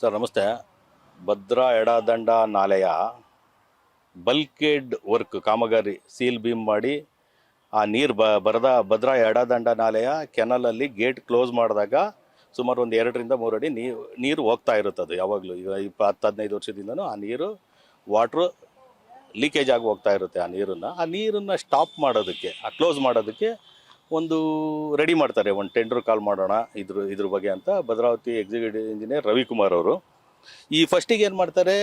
Sir, ನಮಸ್ತೆ. ಭದ್ರಾ ಎಡದಂಡ ನಾಲೆಯ ಬಲ್ಕೇಡ್ ವರ್ಕ್, ಕಾಮಗಾರಿ ಸೀಲ್ ಬೀಮ್ ಮಾಡಿ, ಆ ನೀರು ಬ, ಬರದ ಭದ್ರಾ ಎಡದಂಡ ನಾಲೆಯ ಕೆನಲಲ್ಲಿ ಗೇಟ್ ಕ್ಲೋಸ್ ಮಾಡಿದಾಗ ಸುಮಾರು ಒಂದು ಎರಡರಿಂದ ಮೂರು ಅಡಿ ನೀರು ನೀರು ಹೋಗ್ತಾ ಇರುತ್ತೆ ಅದು ಯಾವಾಗಲೂ ಈಗ ಇಪ್ಪತ್ತು ಹದಿನೈದು ವರ್ಷದಿಂದನೂ ಆ ನೀರು, ವಾಟ್ರು ಲೀಕೇಜ್ ಆಗಿ ಹೋಗ್ತಾ ಇರುತ್ತೆ ಆ ನೀರನ್ನು. ಆ ನೀರನ್ನು ಸ್ಟಾಪ್ ಮಾಡೋದಕ್ಕೆ, ಆ ಕ್ಲೋಸ್ ಮಾಡೋದಕ್ಕೆ ಒಂದು ರೆಡಿ ಮಾಡ್ತಾರೆ. ಒಂದು ಟೆಂಡರ್ ಕಾಲ್ ಮಾಡೋಣ, ಇದ್ರ ಇದ್ರ ಬಗ್ಗೆ ಅಂತ ಭದ್ರಾವತಿ ಎಕ್ಸಿಕ್ಯೂಟಿವ್ ಇಂಜಿನಿಯರ್ ರವಿಕುಮಾರ್ ಅವರು. ಈ ಫಸ್ಟಿಗೆ ಏನು ಮಾಡ್ತಾರೆ,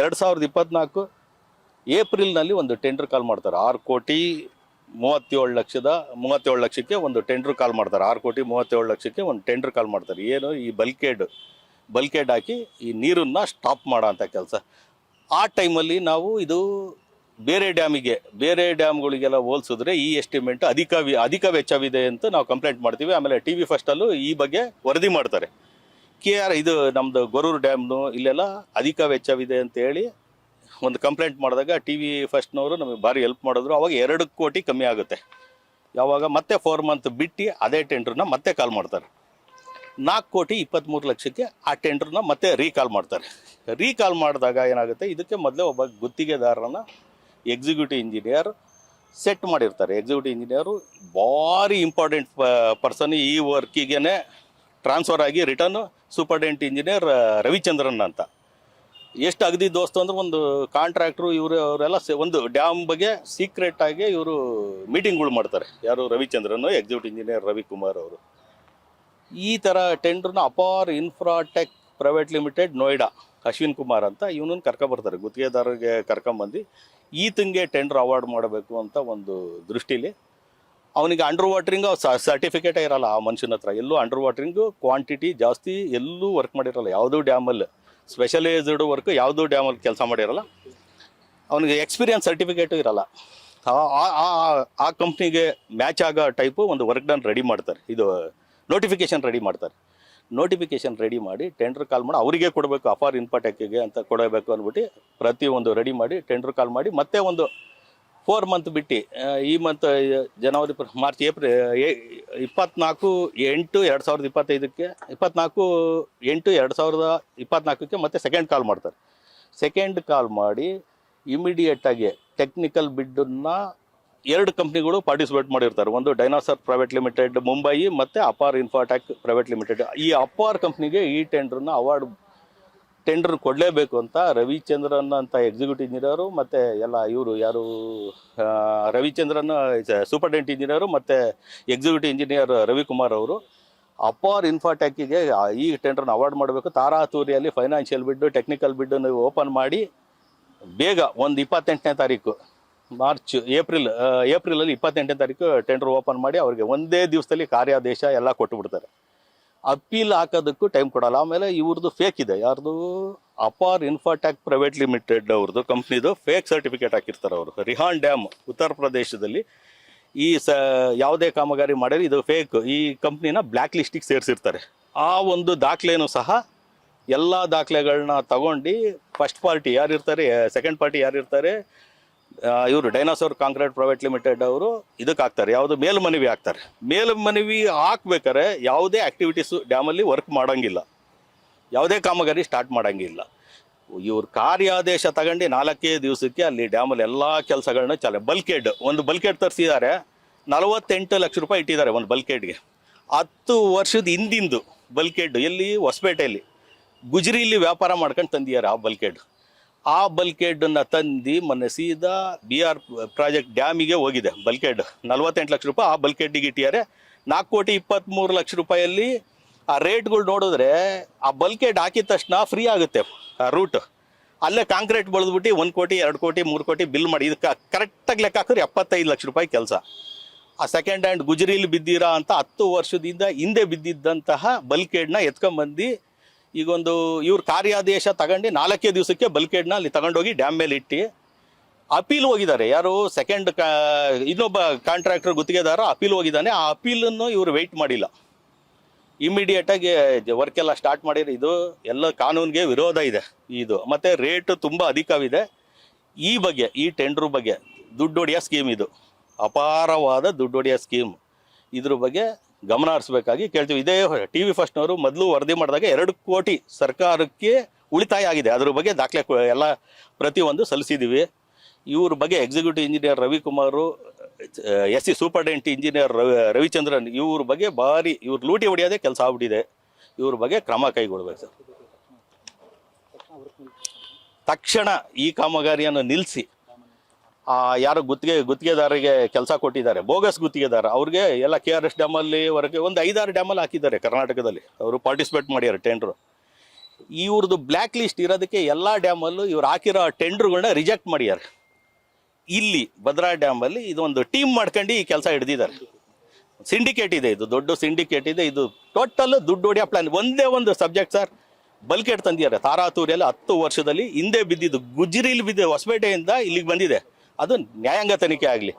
ಎರಡು ಸಾವಿರದ ಇಪ್ಪತ್ನಾಲ್ಕು ಏಪ್ರಿಲ್ನಲ್ಲಿ ಒಂದು ಟೆಂಡರ್ ಕಾಲ್ ಮಾಡ್ತಾರೆ. ಆರು ಕೋಟಿ ಮೂವತ್ತೇಳು ಲಕ್ಷದ, ಮೂವತ್ತೇಳು ಲಕ್ಷಕ್ಕೆ ಒಂದು ಟೆಂಡರ್ ಕಾಲ್ ಮಾಡ್ತಾರೆ. ಆರು ಕೋಟಿ ಮೂವತ್ತೇಳು ಲಕ್ಷಕ್ಕೆ ಒಂದು ಟೆಂಡರ್ ಕಾಲ್ ಮಾಡ್ತಾರೆ. ಏನು, ಈ ಬಲ್ಕೇಡ್ ಬಲ್ಕೇಡ್ ಹಾಕಿ ಈ ನೀರನ್ನು ಸ್ಟಾಪ್ ಮಾಡೋ ಅಂಥ ಕೆಲಸ. ಆ ಟೈಮಲ್ಲಿ ನಾವು ಇದು ಬೇರೆ ಡ್ಯಾಮಿಗೆ, ಬೇರೆ ಡ್ಯಾಮ್ಗಳಿಗೆಲ್ಲ ಹೋಲಿಸಿದ್ರೆ ಈ ಎಸ್ಟಿಮೇಟ್ ಅಧಿಕ ಅಧಿಕ ವೆಚ್ಚವಿದೆ ಅಂತ ನಾವು ಕಂಪ್ಲೇಂಟ್ ಮಾಡ್ತೀವಿ. ಆಮೇಲೆ ಟಿ ವಿ ಫಸ್ಟಲ್ಲೂ ಈ ಬಗ್ಗೆ ವರದಿ ಮಾಡ್ತಾರೆ. ಕೆ ಆರ್, ಇದು ನಮ್ಮದು ಗೊರೂರು ಡ್ಯಾಮ್ನು ಇಲ್ಲೆಲ್ಲ ಅಧಿಕ ವೆಚ್ಚವಿದೆ ಅಂತ ಹೇಳಿ ಒಂದು ಕಂಪ್ಲೇಂಟ್ ಮಾಡಿದಾಗ ಟಿ ವಿ ಫಸ್ಟ್ನವರು ನಮಗೆ ಭಾರಿ ಹೆಲ್ಪ್ ಮಾಡಿದ್ರು. ಅವಾಗ ಎರಡು ಕೋಟಿ ಕಮ್ಮಿ ಆಗುತ್ತೆ. ಯಾವಾಗ ಮತ್ತೆ ಫೋರ್ ಮಂತ್ ಬಿಟ್ಟು ಅದೇ ಟೆಂಡ್ರನ್ನ ಮತ್ತೆ ಕಾಲ್ ಮಾಡ್ತಾರೆ. ನಾಲ್ಕು ಕೋಟಿ ಇಪ್ಪತ್ತ್ಮೂರು ಲಕ್ಷಕ್ಕೆ ಆ ಟೆಂಡ್ರನ್ನ ಮತ್ತೆ ರೀಕಾಲ್ ಮಾಡ್ತಾರೆ. ರೀಕಾಲ್ ಮಾಡಿದಾಗ ಏನಾಗುತ್ತೆ? ಇದಕ್ಕೆ ಮೊದಲೇ ಒಬ್ಬ ಗುತ್ತಿಗೆದಾರರನ್ನ ಎಕ್ಸಿಕ್ಯೂಟಿವ್ ಇಂಜಿನಿಯರ್ ಸೆಟ್ ಮಾಡಿರ್ತಾರೆ. ಎಕ್ಸಿಕ್ಯೂಟಿವ್ ಇಂಜಿನಿಯರು ಭಾರಿ ಇಂಪಾರ್ಟೆಂಟ್ ಪರ್ಸನ್ ಈ ವರ್ಕಿಗೆ ಟ್ರಾನ್ಸ್ಫರ್ ಆಗಿ ರಿಟರ್ನ್ ಸೂಪರ್ಡೆಂಟ್ ಇಂಜಿನಿಯರ್ ರವಿಚಂದ್ರನ್ ಅಂತ. ಎಷ್ಟು ಅಗದಿ ದೋಸ್ತು ಅಂದ್ರೆ ಒಂದು ಕಾಂಟ್ರಾಕ್ಟ್ರು ಇವರು, ಅವರೆಲ್ಲ ಒಂದು ಡ್ಯಾಮ್ ಬಗ್ಗೆ ಸೀಕ್ರೆಟ್ ಆಗಿ ಇವರು ಮೀಟಿಂಗ್ಗಳು ಮಾಡ್ತಾರೆ. ಯಾರು ರವಿಚಂದ್ರನ್ ಎಕ್ಸಿಕ್ಯೂಟಿವ್ ಇಂಜಿನಿಯರ್ ರವಿಕುಮಾರ್ ಅವರು. ಈ ಥರ ಟೆಂಡ್ರನ್ನ Apar infratech private limited Noida Ashwin Kumar ಅಂತ ಇವನನ್ನು ಕರ್ಕೊಬರ್ತಾರೆ ಗುತ್ತಿಗೆದಾರರಿಗೆ ಕರ್ಕೊಂಬಂದು ಈತಂಗೆ ಟೆಂಡರ್ ಅವಾರ್ಡ್ ಮಾಡಬೇಕು ಅಂತ ಒಂದು ದೃಷ್ಟಿಲಿ ಅವನಿಗೆ ಅಂಡರ್ ವಾಟ್ರಿಂಗ್ ಸರ್ಟಿಫಿಕೇಟೇ ಇರಲ್ಲ ಆ ಮನುಷ್ಯನ ಹತ್ರ. ಎಲ್ಲೂ ಅಂಡರ್ ವಾಟ್ರಿಂಗ್ ಕ್ವಾಂಟಿಟಿ ಜಾಸ್ತಿ ಎಲ್ಲೂ ವರ್ಕ್ ಮಾಡಿರಲ್ಲ. ಯಾವುದೂ ಡ್ಯಾಮಲ್ಲಿ ಸ್ಪೆಷಲೈಸ್ಡ್ ವರ್ಕ್ ಯಾವುದೂ ಡ್ಯಾಮಲ್ಲಿ ಕೆಲಸ ಮಾಡಿರಲ್ಲ. ಅವನಿಗೆ ಎಕ್ಸ್ಪೀರಿಯನ್ಸ್ ಸರ್ಟಿಫಿಕೇಟು ಇರಲ್ಲ. ಆ- ಕಂಪ್ನಿಗೆ ಮ್ಯಾಚ್ ಆಗೋ ಟೈಪು ಒಂದು ವರ್ಕ್ ಡನ್ ರೆಡಿ ಮಾಡ್ತಾರೆ. ಇದು ನೋಟಿಫಿಕೇಶನ್ ರೆಡಿ ಮಾಡ್ತಾರೆ. ನೋಟಿಫಿಕೇಶನ್ ರೆಡಿ ಮಾಡಿ ಟೆಂಡರ್ ಕಾಲ್ ಮಾಡಿ. ಅವರಿಗೆ ಕೊಡಬೇಕು, ಅಫಾರ್ ಇನ್ಫಾಟೆಕ್ಗೆ ಅಂತ ಕೊಡಬೇಕು ಅಂದ್ಬಿಟ್ಟು ಪ್ರತಿಯೊಂದು ರೆಡಿ ಮಾಡಿ ಟೆಂಡರ್ ಕಾಲ್ ಮಾಡಿ ಮತ್ತೆ ಒಂದು ಫೋರ್ ಮಂತ್ ಬಿಟ್ಟು ಈ ಮಂತ್ ಜನವರಿ ಮಾರ್ಚ್, ಏಪ್ರಿಲ್ ಇಪ್ಪತ್ನಾಲ್ಕು, ಎಂಟು, ಎರಡು ಸಾವಿರದ ಇಪ್ಪತ್ತೈದಕ್ಕೆ, ಇಪ್ಪತ್ನಾಲ್ಕು, ಎಂಟು, ಎರಡು ಸಾವಿರದ ಇಪ್ಪತ್ನಾಲ್ಕಕ್ಕೆ ಮತ್ತೆ ಸೆಕೆಂಡ್ ಕಾಲ್ ಮಾಡ್ತಾರೆ. ಸೆಕೆಂಡ್ ಕಾಲ್ ಮಾಡಿ ಇಮಿಡಿಯೇಟಾಗಿ ಟೆಕ್ನಿಕಲ್ ಬಿಡ್ಡನ್ನು ಎರಡು ಕಂಪ್ನಿಗಳು ಪಾರ್ಟಿಸಿಪೇಟ್ ಮಾಡಿರ್ತಾರೆ. ಒಂದು ಡೈನಾಸರ್ ಪ್ರೈವೇಟ್ ಲಿಮಿಟೆಡ್ ಮುಂಬೈ ಮತ್ತು ಅಪಾರ್ ಇನ್ಫಾಟ್ಯಾಕ್ ಪ್ರೈವೇಟ್ ಲಿಮಿಟೆಡ್ ಈ ಅಪಾರ್ ಕಂಪ್ನಿಗೆ ಈ ಟೆಂಡ್ರನ್ನ ಅವಾರ್ಡ್ ಟೆಂಡರ್ ಕೊಡಲೇಬೇಕು ಅಂತ ರವಿಚಂದ್ರನ್ ಅಂತ ಎಕ್ಸಿಕ್ಯೂಟಿವ್ ಇಂಜಿನಿಯರು ಮತ್ತು ಎಲ್ಲ ಇವರು ಯಾರು ರವಿಚಂದ್ರನ್ ಸೂಪರ್ಡೆಂಟ್ ಇಂಜಿನಿಯರು ಮತ್ತು ಎಕ್ಸಿಕ್ಯೂಟಿವ್ ಇಂಜಿನಿಯರ್ ರವಿಕುಮಾರ್ ಅವರು ಅಪಾರ್ ಇನ್ಫಾಟ್ಯಾಕಿಗೆ ಈ ಟೆಂಡರ್ನ ಅವಾರ್ಡ್ ಮಾಡಬೇಕು. ತಾರಾತೂರಿಯಲ್ಲಿ ಫೈನಾನ್ಷಿಯಲ್ ಬಿಡ್ ಟೆಕ್ನಿಕಲ್ ಬಿಡ್ ನೀವು ಓಪನ್ ಮಾಡಿ ಬೇಗ ಒಂದು ಇಪ್ಪತ್ತೆಂಟನೇ ತಾರೀಕು. ಮಾರ್ಚ್, ಏಪ್ರಿಲ್ ಏಪ್ರಿಲಲ್ಲಿ ಇಪ್ಪತ್ತೆಂಟನೇ ತಾರೀಕು ಟೆಂಡರ್ ಓಪನ್ ಮಾಡಿ ಅವ್ರಿಗೆ ಒಂದೇ ದಿವಸದಲ್ಲಿ ಕಾರ್ಯಾದೇಶ ಎಲ್ಲ ಕೊಟ್ಟುಬಿಡ್ತಾರೆ ಅಪೀಲ್ ಹಾಕೋದಕ್ಕೂ ಟೈಮ್ ಕೊಡಲ್ಲ. ಆಮೇಲೆ ಇವ್ರದ್ದು ಫೇಕ್ ಇದೆ. ಯಾರ್ದು? ಅಪಾರ್ ಇನ್ಫಾಟ್ಯಾಕ್ ಪ್ರೈವೇಟ್ ಲಿಮಿಟೆಡ್ ಅವ್ರದ್ದು ಕಂಪ್ನಿದು ಫೇಕ್ ಸರ್ಟಿಫಿಕೇಟ್ ಹಾಕಿರ್ತಾರೆ ಅವರು. ರಿಹಾನ್ ಡ್ಯಾಮ್ ಉತ್ತರ ಪ್ರದೇಶದಲ್ಲಿ ಈ ಸ, ಯಾವುದೇ ಕಾಮಗಾರಿ ಮಾಡಿದ್ರೆ ಇದು ಫೇಕ್ ಈ ಕಂಪ್ನಿನ ಬ್ಲ್ಯಾಕ್ ಲಿಸ್ಟಿಗೆ ಸೇರಿಸಿರ್ತಾರೆ. ಆ ಒಂದು ದಾಖಲೆನೂ ಸಹ ಎಲ್ಲ ದಾಖಲೆಗಳನ್ನ ತಗೊಂಡು ಫಸ್ಟ್ ಪಾರ್ಟಿ ಯಾರಿರ್ತಾರೆ ಸೆಕೆಂಡ್ ಪಾರ್ಟಿ ಯಾರಿರ್ತಾರೆ ಇವರು ಡೈನಾಸೋರ್ ಕಾಂಕ್ರೀಟ್ ಪ್ರೈವೇಟ್ ಲಿಮಿಟೆಡ್ ಅವರು ಇದಕ್ಕೆ ಹಾಕ್ತಾರೆ. ಯಾವುದು ಮೇಲ್ಮನವಿ ಹಾಕ್ತಾರೆ. ಮೇಲ್ಮನವಿ ಹಾಕ್ಬೇಕಾರೆ ಯಾವುದೇ ಆ್ಯಕ್ಟಿವಿಟೀಸು ಡ್ಯಾಮಲ್ಲಿ ವರ್ಕ್ ಮಾಡೋಂಗಿಲ್ಲ. ಯಾವುದೇ ಕಾಮಗಾರಿ ಸ್ಟಾರ್ಟ್ ಮಾಡೋಂಗಿಲ್ಲ. ಇವ್ರ ಕಾರ್ಯಾದೇಶ ತಗೊಂಡು ನಾಲ್ಕೇ ದಿವಸಕ್ಕೆ ಅಲ್ಲಿ ಡ್ಯಾಮಲ್ಲಿ ಎಲ್ಲ ಕೆಲಸಗಳನ್ನ ಚಾಲ, ಬಲ್ಕೇಡ್, ಒಂದು ಬಲ್ಕೆಡ್ ತರಿಸಿದ್ದಾರೆ ನಲವತ್ತೆಂಟು ಲಕ್ಷ ರೂಪಾಯಿ ಇಟ್ಟಿದ್ದಾರೆ ಒಂದು ಬಲ್ಕೆಡ್ಗೆ. ಹತ್ತು ವರ್ಷದ ಹಿಂದಿಂದು ಬಲ್ಕೇಡ್, ಎಲ್ಲಿ ಹೊಸಪೇಟೆಯಲ್ಲಿ, ಗುಜರಿಲಿ ವ್ಯಾಪಾರ ಮಾಡ್ಕೊಂಡು ತಂದಿದ್ದಾರೆ ಆ ಬಲ್ಕೇಡ್. ಆ ಬಲ್ಕೇಡನ್ನು ತಂದು ಮೊನ್ನೆ ಸೀದಾ ಬಿ ಆರ್ ಪ್ರಾಜೆಕ್ಟ್ ಡ್ಯಾಮಿಗೆ ಹೋಗಿದೆ ಬಲ್ಕೇಡ್. ನಲ್ವತ್ತೆಂಟು ಲಕ್ಷ ರೂಪಾಯಿ ಆ ಬಲ್ಕೇಡಿಗೆ ಇಟ್ಟಿದ್ದಾರೆ. ನಾಲ್ಕು ಕೋಟಿ ಇಪ್ಪತ್ತ್ಮೂರು ಲಕ್ಷ ರೂಪಾಯಲ್ಲಿ ಆ ರೇಟ್ಗಳು ನೋಡಿದ್ರೆ ಆ ಬಲ್ಕೇಡ್ ಹಾಕಿದ ತಕ್ಷಣ ಫ್ರೀ ಆಗುತ್ತೆ ರೂಟ್. ಅಲ್ಲೇ ಕಾಂಕ್ರೀಟ್ ಬೆಳೆದ್ಬಿಟ್ಟು ಒಂದು ಕೋಟಿ, ಎರಡು ಕೋಟಿ, ಮೂರು ಕೋಟಿ ಬಿಲ್ ಮಾಡಿ ಇದಕ್ಕೆ ಕರೆಕ್ಟಾಗಿ ಲೆಕ್ಕ ಹಾಕಿದ್ರೆ ಎಪ್ಪತ್ತೈದು ಲಕ್ಷ ರೂಪಾಯಿ ಕೆಲಸ. ಆ ಸೆಕೆಂಡ್ ಹ್ಯಾಂಡ್ ಗುಜರಿಲಿ ಬಿದ್ದಿರಾ ಅಂತ ಹತ್ತು ವರ್ಷದಿಂದ ಹಿಂದೆ ಬಿದ್ದಿದ್ದಂತಹ ಬಲ್ಕೇಡ್ನ ಎತ್ಕೊಂಬಂದು ಈಗೊಂದು ಇವ್ರ ಕಾರ್ಯಾದೇಶ ತಗೊಂಡು ನಾಲ್ಕೇ ದಿವಸಕ್ಕೆ ಬಲ್ಕೇಡ್ನ ಅಲ್ಲಿ ತಗೊಂಡೋಗಿ ಡ್ಯಾಮ್ ಮೇಲೆ ಇಟ್ಟು ಅಪೀಲ್ ಹೋಗಿದ್ದಾರೆ. ಯಾರು ಸೆಕೆಂಡ್ ಕಾ, ಇನ್ನೊಬ್ಬ ಕಾಂಟ್ರಾಕ್ಟರ್ ಗುತ್ತಿಗೆದಾರ ಅಪೀಲ್ ಹೋಗಿದ್ದಾನೆ. ಆ ಅಪೀಲನ್ನು ಇವರು ವೆಯ್ಟ್ ಮಾಡಿಲ್ಲ. ಇಮಿಡಿಯೇಟಾಗಿ ಎಲ್ಲ ಸ್ಟಾರ್ಟ್ ಮಾಡಿದ್ರೆ ಇದು, ಎಲ್ಲ ಕಾನೂನಿಗೆ ವಿರೋಧ ಇದೆ ಇದು. ಮತ್ತು ರೇಟ್ ತುಂಬ ಅಧಿಕವಿದೆ ಈ ಬಗ್ಗೆ, ಈ ಟೆಂಡ್ರ್ ಬಗ್ಗೆ ದುಡ್ಡು ಹೊಡೆಯೋ ಸ್ಕೀಮ್ ಇದು. ಅಪಾರವಾದ ದುಡ್ಡು ಹೊಡೆಯೋ ಸ್ಕೀಮ್ ಇದ್ರ ಬಗ್ಗೆ ಗಮನ ಹರಿಸ್ಬೇಕಾಗಿ ಕೇಳ್ತೀವಿ. ಇದೇ ಟಿ ವಿ ಫಸ್ಟ್ನವರು ಮೊದಲು ವರದಿ ಮಾಡಿದಾಗ ಎರಡು ಕೋಟಿ ಸರ್ಕಾರಕ್ಕೆ ಉಳಿತಾಯ ಆಗಿದೆ. ಅದ್ರ ಬಗ್ಗೆ ದಾಖಲೆ ಎಲ್ಲ ಪ್ರತಿಯೊಂದು ಸಲ್ಲಿಸಿದ್ದೀವಿ ಇವ್ರ ಬಗ್ಗೆ executive engineer Ravikumar, S C superintendent engineer Ravi, Ravichandran ಇವ್ರ ಬಗ್ಗೆ ಭಾರಿ ಇವ್ರು ಲೂಟಿ ಹೊಡೆಯೋದೇ ಕೆಲಸ ಆಗ್ಬಿಟ್ಟಿದೆ. ಇವ್ರ ಬಗ್ಗೆ ಕ್ರಮ ಕೈಗೊಳ್ಬೇಕು ಸರ್. ತಕ್ಷಣ ಈ ಕಾಮಗಾರಿಯನ್ನು ನಿಲ್ಲಿಸಿ ಯಾರು ಗುತ್ತಿಗೆ ಗುತ್ತಿಗೆದಾರರಿಗೆ ಕೆಲಸ ಕೊಟ್ಟಿದ್ದಾರೆ. ಬೋಗಸ್ ಗುತ್ತಿಗೆದಾರ. ಅವ್ರಿಗೆ ಎಲ್ಲ ಕೆ ಆರ್ ಎಸ್ ಡ್ಯಾಮಲ್ಲಿ ಹೊರಗೆ ಒಂದು ಐದಾರು ಡ್ಯಾಮಲ್ಲಿ ಹಾಕಿದ್ದಾರೆ ಕರ್ನಾಟಕದಲ್ಲಿ. ಅವರು ಪಾರ್ಟಿಸಿಪೇಟ್ ಮಾಡ್ಯಾರ ಟೆಂಡ್ರು ಇವ್ರದ್ದು ಬ್ಲ್ಯಾಕ್ ಲಿಸ್ಟ್ ಇರೋದಕ್ಕೆ ಎಲ್ಲ ಡ್ಯಾಮಲ್ಲೂ ಇವ್ರು ಹಾಕಿರೋ ಟೆಂಡ್ರುಗಳನ್ನ ರಿಜೆಕ್ಟ್ ಮಾಡ್ಯಾರ. ಇಲ್ಲಿ ಭದ್ರಾ ಡ್ಯಾಮಲ್ಲಿ ಇದೊಂದು ಟೀಮ್ ಮಾಡ್ಕೊಂಡು ಈ ಕೆಲಸ ಹಿಡ್ದಿದ್ದಾರೆ. ಸಿಂಡಿಕೇಟ್ ಇದೆ ಇದು, ದೊಡ್ಡ ಸಿಂಡಿಕೇಟ್ ಇದೆ. ಇದು ಟೋಟಲ್ ದುಡ್ಡು ಹೊಡಿಯೋ ಪ್ಲಾನ್ ಒಂದೇ ಒಂದು ಸಬ್ಜೆಕ್ಟ್ ಸರ್ ಬಲ್ಕೆಟ್ ತಂದಿದ್ದಾರೆ. ತಾರಾತೂರಿಯಲ್ಲಿ ಹತ್ತು ವರ್ಷದಲ್ಲಿ ಹಿಂದೆ ಬಿದ್ದಿದ್ದು. ಗುಜ್ರಿಲಿ ಬಿದ್ದಿದೆ ಹೊಸಪೇಟೆಯಿಂದ ಇಲ್ಲಿಗೆ ಬಂದಿದೆ. ಅದು ನ್ಯಾಯಾಂಗ ತನಿಖೆ ಆಗಲಿ.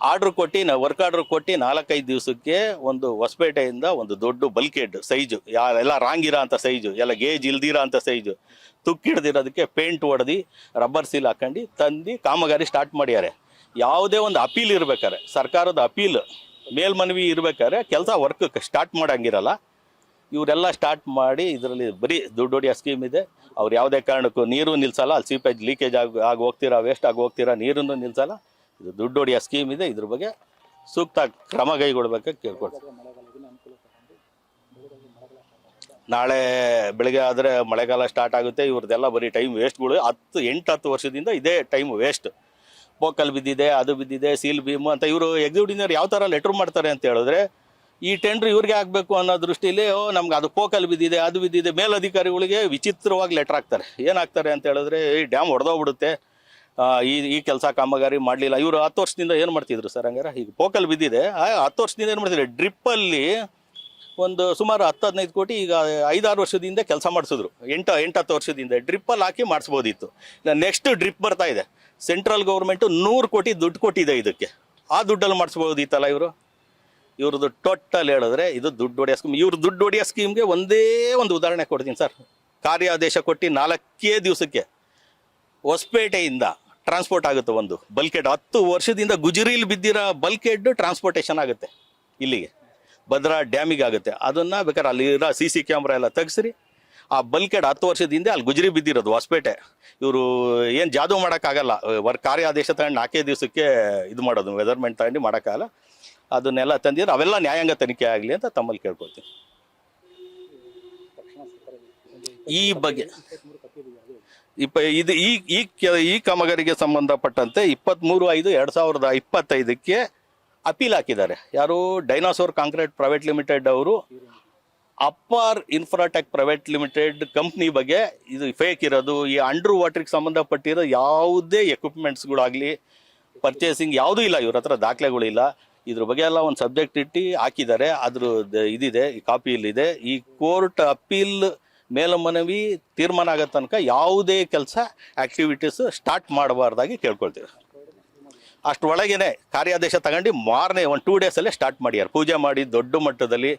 ಆರ್ಡ್ರ್ ಕೊಟ್ಟು, ನಾ ವರ್ಕ್ ಆರ್ಡ್ರ್ ಕೊಟ್ಟು ನಾಲ್ಕೈದು ದಿವಸಕ್ಕೆ ಒಂದು ಹೊಸಪೇಟೆಯಿಂದ ಒಂದು ದೊಡ್ಡ ಬಲ್ಕೆಡ್ ಸೈಜು, ಯಾ ಎಲ್ಲ ರಾಂಗ್ ಇರೋ ಅಂಥ ಸೈಜು, ಎಲ್ಲ ಗೇಜ್ ಇಲ್ದಿರೋ ಅಂಥ ಸೈಜು ತುಕ್ಕಿಡ್ದಿರೋದಕ್ಕೆ ಪೇಂಟ್ ಹೊಡೆದು ರಬ್ಬರ್ ಸೀಲ್ ಹಾಕೊಂಡು ತಂದು ಕಾಮಗಾರಿ ಸ್ಟಾರ್ಟ್ ಮಾಡ್ಯಾರೆ. ಯಾವುದೇ ಒಂದು ಅಪೀಲ್ ಇರ್ಬೇಕಾರೆ, ಸರ್ಕಾರದ ಅಪೀಲ್, ಮೇಲ್ಮನವಿ ಇರ್ಬೇಕಾದ್ರೆ ಕೆಲಸ ವರ್ಕ್ ಸ್ಟಾರ್ಟ್ ಮಾಡಂಗಿರಲ್ಲ. ಇವರೆಲ್ಲ ಸ್ಟಾರ್ಟ್ ಮಾಡಿ ಇದರಲ್ಲಿ ಬರೀ ದುಡ್ಡು ಸ್ಕೀಮ್ ಇದೆ. ಅವ್ರು ಯಾವುದೇ ಕಾರಣಕ್ಕೂ ನೀರು ನಿಲ್ಸಲ್ಲ. ಅಲ್ಲಿ ಸೀಪೇಜ್ ಲೀಕೇಜ್ ಆಗಿ ಆಗಿ ಹೋಗ್ತೀರಾ ವೇಸ್ಟ್ ಆಗಿ ಹೋಗ್ತೀರಾ, ನೀರನ್ನು ನಿಲ್ಸಲ್ಲ. ಇದು ದುಡ್ಡು ಹೊಡೆಯೋ ಸ್ಕೀಮ್ ಇದೆ. ಇದ್ರ ಬಗ್ಗೆ ಸೂಕ್ತ ಕ್ರಮ ಕೈಗೊಳ್ಬೇಕು ಕೇಳ್ಕೊಡ್ತೀವಿ ನಾಳೆ ಬೆಳಗ್ಗೆ ಆದರೆ ಮಳೆಗಾಲ ಸ್ಟಾರ್ಟ್ ಆಗುತ್ತೆ. ಇವ್ರದ್ದೆಲ್ಲ ಬರೀ ಟೈಮ್ ವೇಸ್ಟ್ಗಳು ಹತ್ತು, ಎಂಟು, ಹತ್ತು ವರ್ಷದಿಂದ ಇದೇ ಟೈಮ್ ವೇಸ್ಟ್ ಪೋಕಲ್ ಬಿದ್ದಿದೆ, ಅದು ಬಿದ್ದಿದೆ ಸೀಲ್ ಬೀಮು ಅಂತ ಇವರು ಎಕ್ಸಿಕ್ಯೂಟಿವ್ ಯಾವ ಥರ ಲೆಟ್ರ್ ಮಾಡ್ತಾರೆ ಅಂತ ಹೇಳಿದ್ರೆ ಈ ಟೆಂಡ್ರ್ ಇವ್ರಿಗೆ ಆಗಬೇಕು ಅನ್ನೋ ದೃಷ್ಟಿಲಿ, ಓ, ನಮ್ಗೆ ಅದು ಪೋಕಲ್ ಬಿದ್ದಿದೆ, ಅದು ಬಿದ್ದಿದೆ, ಮೇಲಧಿಕಾರಿಗಳಿಗೆ ವಿಚಿತ್ರವಾಗಿ ಲೆಟ್ರ್ ಹಾಕ್ತಾರೆ. ಏನಾಗ್ತಾರೆ ಅಂತ ಹೇಳಿದ್ರೆ ಈ ಡ್ಯಾಮ್ ಹೊಡೆದೋಗ್ಬಿಡುತ್ತೆ ಈ ಈ ಕೆಲಸ ಕಾಮಗಾರಿ ಮಾಡಲಿಲ್ಲ. ಇವರು ಹತ್ತು ವರ್ಷದಿಂದ ಏನು ಮಾಡ್ತಿದ್ರು ಸರ್ ಹಂಗಾರೆ? ಈಗ ಪೋಕಲ್ ಬಿದ್ದಿದೆ ಹತ್ತು ವರ್ಷದಿಂದ ಏನು ಮಾಡ್ತಿದ್ರು? ಡ್ರಿಪ್ಪಲ್ಲಿ ಒಂದು ಸುಮಾರು ಹತ್ತು, ಹದಿನೈದು ಕೋಟಿ ಈಗ ಐದಾರು ವರ್ಷದಿಂದ ಕೆಲಸ ಮಾಡಿಸಿದ್ರು. ಎಂಟು ಎಂಟು, ಹತ್ತು ವರ್ಷದಿಂದ ಡ್ರಿಪ್ಪಲ್ಲಿ ಹಾಕಿ ಮಾಡಿಸ್ಬೋದಿತ್ತು. ನೆಕ್ಸ್ಟ್ ಡ್ರಿಪ್ ಬರ್ತಾ ಇದೆ. ಸೆಂಟ್ರಲ್ ಗೌರ್ಮೆಂಟು ನೂರು ಕೋಟಿ ದುಡ್ಡು ಕೊಟ್ಟಿದೆ ಇದಕ್ಕೆ. ಆ ದುಡ್ಡಲ್ಲಿ ಮಾಡಿಸ್ಬೋದಿತ್ತಲ್ಲ ಇವರು? ಇವ್ರದ್ದು ಟೋಟಲ್ ಹೇಳಿದ್ರೆ ಇದು ದುಡ್ಡು ಹೊಡೆಯೋ ಸ್ಕೀಮ್. ಇವ್ರ ದುಡ್ಡು ಹೊಡೆಯೋ ಸ್ಕೀಮ್ಗೆ ಒಂದೇ ಒಂದು ಉದಾಹರಣೆ ಕೊಡ್ತೀನಿ ಸರ್. ಕಾರ್ಯಾದೇಶ ಕೊಟ್ಟು ನಾಲ್ಕೇ ದಿವಸಕ್ಕೆ ಹೊಸಪೇಟೆಯಿಂದ ಟ್ರಾನ್ಸ್ಪೋರ್ಟ್ ಆಗುತ್ತೆ ಒಂದು ಬಲ್ಕೆಡ್. ಹತ್ತು ವರ್ಷದಿಂದ ಗುಜರಿಲಿ ಬಿದ್ದಿರೋ ಬಲ್ಕೆಡ್ ಟ್ರಾನ್ಸ್ಪೋರ್ಟೇಷನ್ ಆಗುತ್ತೆ ಇಲ್ಲಿಗೆ. ಭದ್ರಾ ಡ್ಯಾಮಿಗೆ ಆಗುತ್ತೆ. ಅದನ್ನು ಬೇಕಾದ್ರೆ ಅಲ್ಲಿರೋ ಸಿ ಸಿ ಕ್ಯಾಮ್ರಾ ಎಲ್ಲ ತೆಗೆಸ್ರಿ. ಆ ಬಲ್ಕೆಡ್ ಹತ್ತು ವರ್ಷದಿಂದ ಅಲ್ಲಿ ಗುಜರಿ ಬಿದ್ದಿರೋದು ಹೊಸಪೇಟೆ. ಇವರು ಏನು ಜಾದು ಮಾಡೋಕ್ಕಾಗಲ್ಲ. ವರ್ ಕಾರ್ಯಾದೇಶ ತಗೊಂಡು ನಾಲ್ಕೇ ದಿವಸಕ್ಕೆ ಇದು ಮಾಡೋದು ವೆದರ್ಮೆಂಟ್ ತಗೊಂಡು ಮಾಡೋಕ್ಕಾಗಲ್ಲ. ಅದನ್ನೆಲ್ಲ ತಂದಿದ್ರೆ ಅವೆಲ್ಲ ನ್ಯಾಯಾಂಗ ತನಿಖೆ ಆಗಲಿ ಅಂತ ತಮ್ಮಲ್ಲಿ ಕೇಳ್ಕೊಳ್ತೀನಿ. ಈ ಬಗ್ಗೆ ಇಪ್ಪ ಇದು ಈ ಈ ಈ ಕಾಮಗಾರಿಗೆ ಸಂಬಂಧಪಟ್ಟಂತೆ ಇಪ್ಪತ್ತ್ಮೂರು ಐದು ಎರಡು ಸಾವಿರದ ಇಪ್ಪತ್ತೈದಕ್ಕೆ ಅಪೀಲ್ ಹಾಕಿದ್ದಾರೆ. ಯಾರು? ಡೈನಾಸೋರ್ ಕಾಂಕ್ರೀಟ್ ಪ್ರೈವೇಟ್ ಲಿಮಿಟೆಡ್ ಅವರು. Apar infratech private limited company ಬಗ್ಗೆ ಇದು ಫೇಕ್ ಇರೋದು. ಈ ಅಂಡರ್ ವಾಟರ್ಗೆ ಸಂಬಂಧಪಟ್ಟಿರೋ ಯಾವುದೇ ಎಕ್ವಿಪ್ಮೆಂಟ್ಸ್ಗಳಾಗಲಿ ಪರ್ಚೇಸಿಂಗ್ ಯಾವುದೂ ಇಲ್ಲ. ಇವ್ರ ಹತ್ರ ದಾಖಲೆಗಳಿಲ್ಲ ಇದ್ರ ಬಗ್ಗೆ ಎಲ್ಲ ಒಂದು ಸಬ್ಜೆಕ್ಟ್ ಇಟ್ಟು ಹಾಕಿದ್ದಾರೆ. ಅದ್ರ ಇದಿದೆ, ಈ ಕಾಪಿ ಇಲ್ಲಿದೆ ಈ ಕೋರ್ಟ್ ಅಪೀಲ್ ಮೇಲ್ಮನವಿ ತೀರ್ಮಾನ ಆಗೋ ತನಕ ಯಾವುದೇ ಕೆಲಸ ಆಕ್ಟಿವಿಟೀಸ್ ಸ್ಟಾರ್ಟ್ ಮಾಡಬಾರ್ದಾಗಿ ಕೇಳ್ಕೊಳ್ತೀವಿ. ಅಷ್ಟರೊಳಗೇನೆ ಕಾರ್ಯಾದೇಶ ತಗೊಂಡು ಮಾರನೇ ಒಂದು ಟೂ ಡೇಸಲ್ಲೇ ಸ್ಟಾರ್ಟ್ ಮಾಡ್ಯಾರ. ಪೂಜೆ ಮಾಡಿ ದೊಡ್ಡ ಮಟ್ಟದಲ್ಲಿ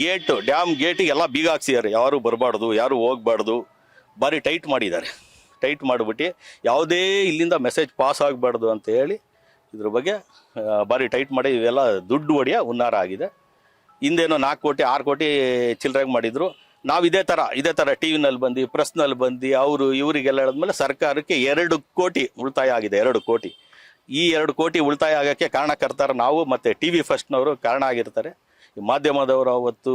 ಗೇಟು ಡ್ಯಾಮ್ ಗೇಟಿಗೆ ಎಲ್ಲ ಬೀಗ ಹಾಕ್ಸಿದ್ದಾರೆ ಯಾರು ಬರಬಾರ್ದು, ಯಾರು ಹೋಗ್ಬಾರ್ದು. ಭಾರಿ ಟೈಟ್ ಮಾಡಿದ್ದಾರೆ. ಟೈಟ್ ಮಾಡಿಬಿಟ್ಟು ಯಾವುದೇ ಇಲ್ಲಿಂದ ಮೆಸೇಜ್ ಪಾಸ್ ಆಗಬಾರ್ದು ಅಂತ ಹೇಳಿ ಇದ್ರ ಬಗ್ಗೆ ಭಾರಿ ಟೈಟ್ ಮಾಡಿ ಇವೆಲ್ಲ ದುಡ್ಡು ಒಡೆಯ ಹುನ್ನಾರ ಆಗಿದೆ. ಹಿಂದೇನೋ ನಾಲ್ಕು ಕೋಟಿ, ಆರು ಕೋಟಿ ಚಿಲ್ಲರೆಗೆ ಮಾಡಿದ್ರು. ನಾವು ಇದೇ ಥರ ಇದೇ ಥರ ಟಿ ವಿನಲ್ಲಿ ಬಂದು, ಪ್ರೆಸ್ನಲ್ಲಿ ಬಂದು, ಅವರು ಇವರಿಗೆಲ್ಲ ಹೇಳಿದ್ಮೇಲೆ ಸರ್ಕಾರಕ್ಕೆ ಎರಡು ಕೋಟಿ ಉಳಿತಾಯ ಆಗಿದೆ, ಎರಡು ಕೋಟಿ. ಈ ಎರಡು ಕೋಟಿ ಉಳಿತಾಯ ಆಗೋಕ್ಕೆ ಕಾರಣಕರ್ತರ ನಾವು ಮತ್ತು ಟಿ ವಿ ಫಸ್ಟ್ನವರು ಕಾರಣ ಆಗಿರ್ತಾರೆ. ಈ ಮಾಧ್ಯಮದವರು ಅವತ್ತು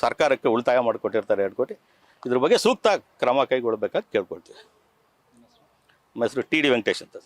ಸರ್ಕಾರಕ್ಕೆ ಉಳಿತಾಯ ಮಾಡಿಕೊಟ್ಟಿರ್ತಾರೆ ಎರಡು ಕೋಟಿ. ಇದ್ರ ಬಗ್ಗೆ ಸೂಕ್ತ ಕ್ರಮ ಕೈಗೊಳ್ಬೇಕಾಗಿ ಕೇಳ್ಕೊಳ್ತೀವಿ. ನಮ್ಮ ಹೆಸರು ಟಿ ಡಿ ವೆಂಕಟೇಶ್ ಅಂತ